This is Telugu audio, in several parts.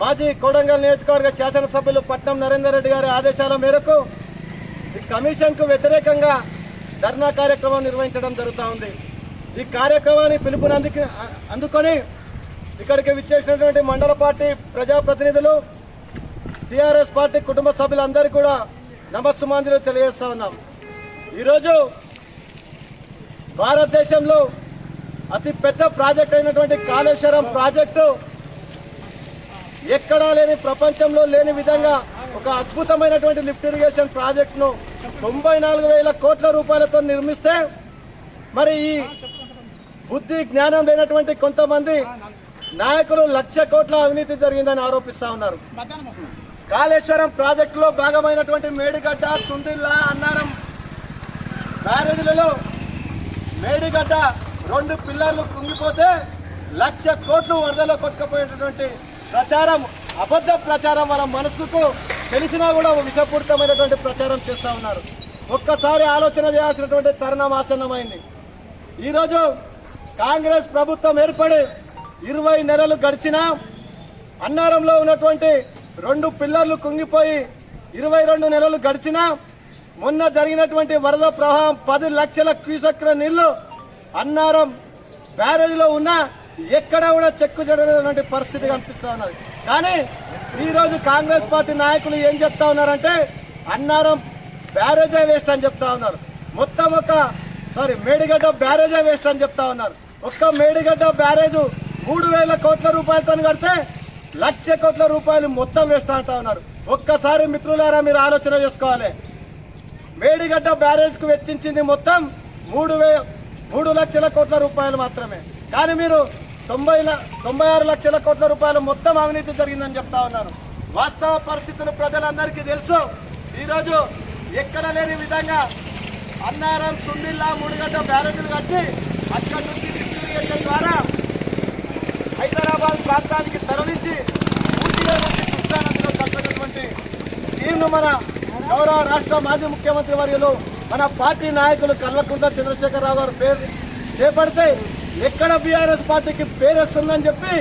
మాజీ కొడంగల్ నియోజకవర్గ శాసనసభ్యులు పట్నం నరేందర్ రెడ్డి గారి ఆదేశాల మేరకు ఈ కమిషన్కు వ్యతిరేకంగా ధర్నా కార్యక్రమం నిర్వహించడం జరుగుతూ ఉంది. ఈ కార్యక్రమాన్ని పిలుపునందుకు అందుకొని ఇక్కడికి విచ్చేసినటువంటి మండల పార్టీ ప్రజాప్రతినిధులు టీఆర్ఎస్ పార్టీ కుటుంబ సభ్యులందరికీ కూడా నమస్సుమాంజలు తెలియజేస్తా ఉన్నాం. ఈరోజు భారతదేశంలో అతి పెద్ద ప్రాజెక్ట్ అయినటువంటి కాళేశ్వరం ప్రాజెక్టు ఎక్కడా లేని ప్రపంచంలో లేని విధంగా ఒక అద్భుతమైనటువంటి లిఫ్ట్ ఇరిగేషన్ ప్రాజెక్టును తొంభై నాలుగు వేల కోట్ల రూపాయలతో నిర్మిస్తే మరి ఈ బుద్ధి జ్ఞానం లేనటువంటి కొంతమంది నాయకులు లక్ష కోట్ల అవినీతి జరిగిందని ఆరోపిస్తా ఉన్నారు. కాళేశ్వరం ప్రాజెక్టులో భాగమైనటువంటి మేడిగడ్డ సుందిల్లా అన్నారం బ్యారేజీలలో మేడిగడ్డ రెండు పిల్లర్లు కుంగిపోతే లక్ష కోట్లు వరదలో కొట్టుకుపోయేటటువంటి ప్రచారం అబద్ధ ప్రచారం మన మనసుకు తెలిసినా కూడా విషపూరితమైనటువంటి ప్రచారం చేస్తూ ఉన్నారు. ఒక్కసారి ఆలోచన చేయాల్సినటువంటి తరుణం ఆసన్నమైంది. ఈరోజు కాంగ్రెస్ ప్రభుత్వం ఏర్పడి ఇరవై నెలలు గడిచినా అన్నారంలో ఉన్నటువంటి రెండు పిల్లర్లు కుంగిపోయి ఇరవై రెండు నెలలు గడిచినా మొన్న జరిగినటువంటి వరద ప్రవాహం పది లక్షల క్యూసెక్ల నీళ్ళు అన్నారం బ్యారేజ్లో ఉన్న ఎక్కడ కూడా చెక్కు చెడనటువంటి పరిస్థితి కనిపిస్తూ ఉన్నది. కానీ ఈరోజు కాంగ్రెస్ పార్టీ నాయకులు ఏం చెప్తా ఉన్నారంటే అన్నారం బ్యారేజే వేస్ట్ అని చెప్తా ఉన్నారు. మొత్తం ఒక సారీ మేడిగడ్డ బ్యారేజే వేస్ట్ అని చెప్తా ఉన్నారు. ఒక్క మేడిగడ్డ బ్యారేజ్ మూడు వేల కోట్ల రూపాయలతో కడితే లక్ష కోట్ల రూపాయలు మొత్తం వేస్ట్ అంటా ఉన్నారు. ఒక్కసారి మిత్రులారా మీరు ఆలోచన చేసుకోవాలి. మేడిగడ్డ బ్యారేజ్కు వెచ్చించింది మొత్తం మూడు వే మూడు లక్షల కోట్ల రూపాయలు మాత్రమే. కానీ మీరు తొంభై తొంభై ఆరు లక్షల కోట్ల రూపాయలు మొత్తం అవినీతి జరిగిందని చెప్తా ఉన్నాను వాస్తవ పరిస్థితులు ప్రజలందరికీ తెలుసు. ఈరోజు ఎక్కడ లేని విధంగా అన్నారం సుందిల్లా మూడుగడ్డ బ్యారేజీలు కట్టి అక్కడి నుంచి డిస్ట్రిబ్యూషన్ ద్వారా హైదరాబాద్ ప్రాంతానికి తరలించి పూర్తిగా నుంచి కృష్ణానదిలో కలిపినటువంటి స్కీమ్ను మన గౌరవ రాష్ట్ర మాజీ ముఖ్యమంత్రి వర్యులు మన పార్టీ నాయకులు కల్వకుంట్ల చంద్రశేఖరరావు గారు పేరు చేపడితే ఎక్కడ బీఆర్ఎస్ పార్టీకి పేరు వస్తుందని చెప్పి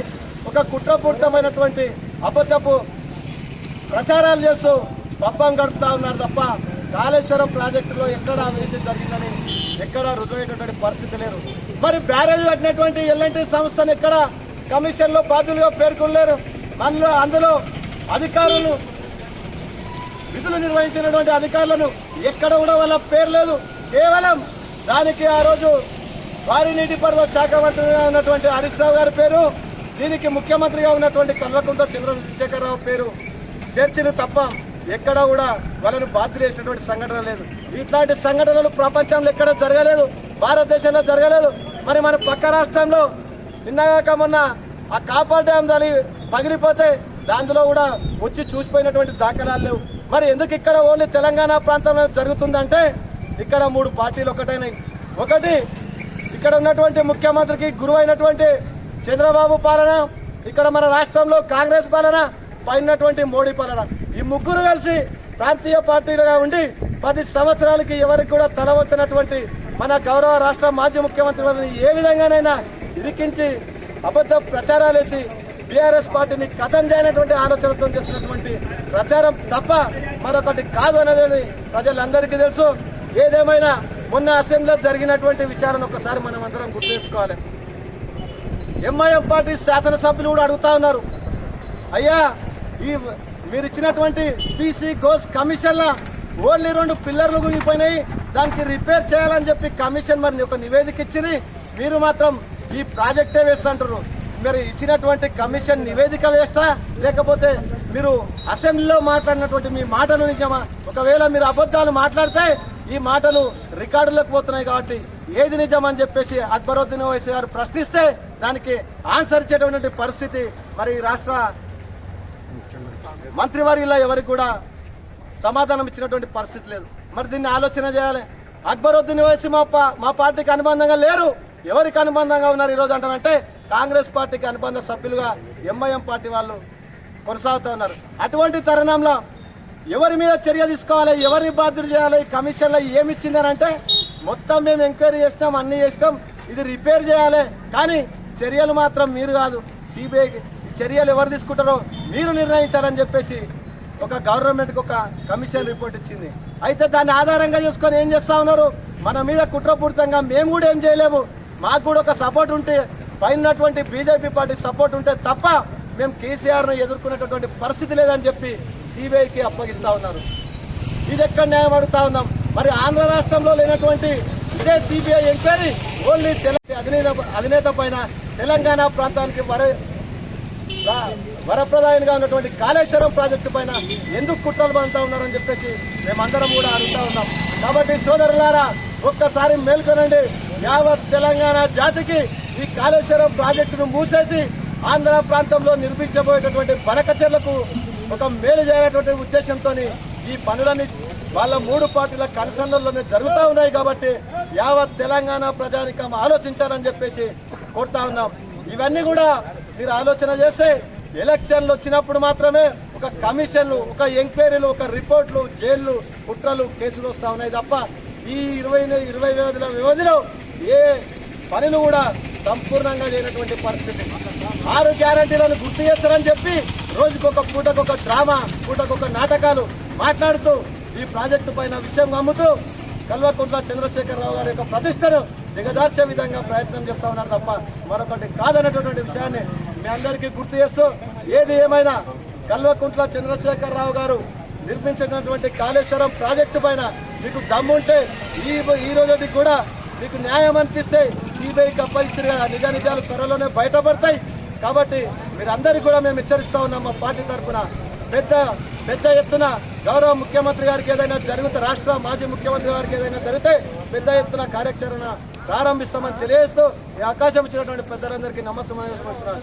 ఒక కుట్రపూరితమైనటువంటి అబద్ధపు ప్రచారాలు చేస్తూ పబ్బం గడుపుతా ఉన్నారు తప్ప కాళేశ్వరం ప్రాజెక్టులో ఎక్కడ అవినీతి జరిగిందని ఎక్కడ రుజువైనటువంటి పరిస్థితి లేదు. మరి బ్యారేజ్ కట్టినటువంటి ఎల్ఎన్టీ సంస్థను ఎక్కడ కమిషన్లో బాధ్యులుగా పేర్కొనలేరు. మనలో అందులో అధికారులు విధులు నిర్వహించినటువంటి అధికారులను ఎక్కడ కూడా వాళ్ళ పేరు లేదు. కేవలం దానికి ఆ రోజు వారి నీటిపారుదల శాఖ మంత్రిగా ఉన్నటువంటి హరీష్ రావు గారి పేరు దీనికి ముఖ్యమంత్రిగా ఉన్నటువంటి కల్వకుంట్ల చంద్రశేఖరరావు పేరు. చేర్చిన తప్ప ఎక్కడ కూడా వాళ్ళని బాధ్యులు చేసినటువంటి సంఘటన లేదు. ఇట్లాంటి సంఘటనలు ప్రపంచంలో ఎక్కడ జరగలేదు భారతదేశంలో జరగలేదు. మరి మన పక్క రాష్ట్రంలో నిన్నగాక మొన్న ఆ కాపర్ డ్యామ్ దాని పగిలిపోతే దాంట్లో కూడా వచ్చి చూసిపోయినటువంటి దాఖలాలు లేవు. మరి ఎందుకు ఇక్కడ ఓన్లీ తెలంగాణ ప్రాంతంలో జరుగుతుందంటే ఇక్కడ మూడు పార్టీలు ఒకటైనాయి. ఒకటి ఇక్కడ ఉన్నటువంటి ముఖ్యమంత్రికి గురువైనటువంటి చంద్రబాబు పాలన ఇక్కడ మన రాష్ట్రంలో కాంగ్రెస్ పాలన పైనటువంటి మోడీ పాలన. ఈ ముగ్గురు కలిసి ప్రాంతీయ పార్టీలుగా ఉండి పది సంవత్సరాలకి ఎవరికి కూడా తలవంచినటువంటి మన గౌరవ రాష్ట్ర మాజీ ముఖ్యమంత్రి వారిని ఏ విధంగానైనా ఇరికించి అబద్ధ ప్రచారాలు వేసి బీఆర్ఎస్ పార్టీని కథం చేయనటువంటి ఆలోచనతో చేసినటువంటి ప్రచారం తప్ప మరొకటి కాదు అనేది ప్రజలందరికీ తెలుసు. ఏదేమైనా మొన్న అసెంబ్లీలో జరిగినటువంటి విషయాలను ఒకసారి మనం అందరం గుర్తు ఎంఐఎం పార్టీ శాసనసభ్యులు కూడా అడుగుతా ఉన్నారు. అయ్యా ఈ మీరు ఇచ్చినటువంటి బీసీ గోస్ కమిషన్ల ఓన్లీ రెండు పిల్లర్లు గుంగిపోయినాయి. దానికి రిపేర్ చేయాలని చెప్పి కమిషన్ మరి ఒక నివేదిక ఇచ్చింది. మీరు మాత్రం ఈ ప్రాజెక్టే వేస్తుంటారు మీరు ఇచ్చినటువంటి కమిషన్ నివేదిక వేస్తా? లేకపోతే మీరు అసెంబ్లీలో మాట్లాడినటువంటి మీ మాటలు నిజమా? ఒకవేళ మీరు అబద్ధాలు మాట్లాడితే ఈ మాటలు రికార్డులకు పోతున్నాయి కాబట్టి ఏది నిజం అని చెప్పేసి అక్బరుద్దీన్ ఓవైసీ గారు ప్రశ్నిస్తే దానికి ఆన్సర్ ఇచ్చేటటువంటి పరిస్థితి మరి రాష్ట్ర మంత్రివర్యుల ఎవరికి కూడా సమాధానం ఇచ్చినటువంటి పరిస్థితి లేదు. మరి దీన్ని ఆలోచన చేయాలి. అక్బరుద్దీన్ ఓవైసీ మా మా పార్టీకి అనుబంధంగా లేరు. ఎవరికి అనుబంధంగా ఉన్నారు ఈరోజు అంటారంటే కాంగ్రెస్ పార్టీకి అనుబంధ సభ్యులుగా ఎంఐఎం పార్టీ వాళ్ళు కొనసాగుతూ ఉన్నారు. అటువంటి తరుణంలో ఎవరి మీద చర్య తీసుకోవాలి ఎవరిని బాధ్యులు చేయాలి కమిషన్లో ఏమి ఇచ్చిందని అంటే మొత్తం మేము ఎంక్వైరీ చేసినాం అన్ని చేసినాం ఇది రిపేర్ చేయాలి. కానీ చర్యలు మాత్రం మీరు కాదు సిబిఐ చర్యలు ఎవరు తీసుకుంటారో మీరు నిర్ణయించాలని చెప్పేసి ఒక గవర్నమెంట్కి ఒక కమిషన్ రిపోర్ట్ ఇచ్చింది. అయితే దాన్ని ఆధారంగా చేసుకొని ఏం చేస్తా ఉన్నారు? మన మీద కుట్రపూరితంగా మేము కూడా ఏం చేయలేము. మాకు కూడా ఒక సపోర్ట్ ఉంటే పైనటువంటి బీజేపీ పార్టీ సపోర్ట్ ఉంటే తప్ప మేము కేసీఆర్ను ఎదుర్కొనేటటువంటి పరిస్థితి లేదని చెప్పి సిబిఐకి అప్పగిస్తా ఉన్నారు. ఇది ఎక్కడ న్యాయం అడుగుతా ఉన్నాం? మరి ఆంధ్ర రాష్ట్రంలో లేనటువంటి ఇదే సిబిఐ ఎంక్వైరీ ఓన్లీ తెలంగాణ అధినేత అధినేత పైన తెలంగాణ ప్రాంతానికి వర రా- వరప్రదాయనిగా ఉన్నటువంటి కాళేశ్వరం ప్రాజెక్టు పైన ఎందుకు కుట్రలు పండుతా ఉన్నారని చెప్పేసి మేమందరం కూడా అడుగుతా ఉన్నాం. కాబట్టి సోదరులారా ఒక్కసారి మేల్కొనండి యావత్ తెలంగాణ జాతికి ఈ కాళేశ్వరం ప్రాజెక్టును మూసేసి ఆంధ్ర ప్రాంతంలో నిర్మించబోయేటటువంటి బనకచర్లకు ఒక మేలు చేయనటువంటి ఉద్దేశంతో ఈ పనులన్నీ వాళ్ళ మూడు పార్టీల కన్సర్న్లోనే జరుగుతూ ఉన్నాయి కాబట్టి యావత్ తెలంగాణ ప్రజానికం ఆలోచించాలని చెప్పేసి కోరుతా ఉన్నాం. ఇవన్నీ కూడా మీరు ఆలోచన చేస్తే ఎలక్షన్లు వచ్చినప్పుడు మాత్రమే ఒక కమిషన్లు ఒక ఎంక్వైరీలు ఒక రిపోర్ట్లు జైళ్ళు కుట్రలు కేసులు వస్తూ ఉన్నాయి తప్ప ఈ ఇరవై ఇరవై వ్యవధిలో వ్యవధిలో ఏ పనులు కూడా సంపూర్ణంగా చేయనటువంటి పరిస్థితి ఆరు గ్యారంటీలను గుర్తు చేస్తారని చెప్పి రోజుకొక పూటకొక డ్రామా పూటకొక నాటకాలు మాట్లాడుతూ ఈ ప్రాజెక్టు పైన విషయం అమ్ముతూ కల్వకుంట్ల చంద్రశేఖరరావు గారి యొక్క ప్రతిష్టను దిగజార్చే విధంగా ప్రయత్నం చేస్తా ఉన్నారు తప్ప మరొకటి కాదనేటటువంటి విషయాన్ని మీ అందరికీ గుర్తు చేస్తూ ఏది ఏమైనా కల్వకుంట్ల చంద్రశేఖరరావు గారు నిర్మించినటువంటి కాళేశ్వరం ప్రాజెక్టు పైన మీకు దమ్ముంటే ఈ ఈ రోజుకి కూడా మీకు న్యాయం అనిపిస్తే సిబిఐకి అప్పగించారు కదా. నిజ నిజాలు త్వరలోనే బయటపడతాయి. కాబట్టి మీరందరికీ కూడా మేము హెచ్చరిస్తా ఉన్నాం మా పార్టీ తరఫున. పెద్ద పెద్ద ఎత్తున గౌరవ ముఖ్యమంత్రి గారికి ఏదైనా జరిగితే రాష్ట్ర మాజీ ముఖ్యమంత్రి గారికి ఏదైనా జరిగితే పెద్ద ఎత్తున కార్యాచరణ ప్రారంభిస్తామని తెలియజేస్తూ ఈ అవకాశం ఇచ్చినటువంటి పెద్దలందరికీ నమస్కారం.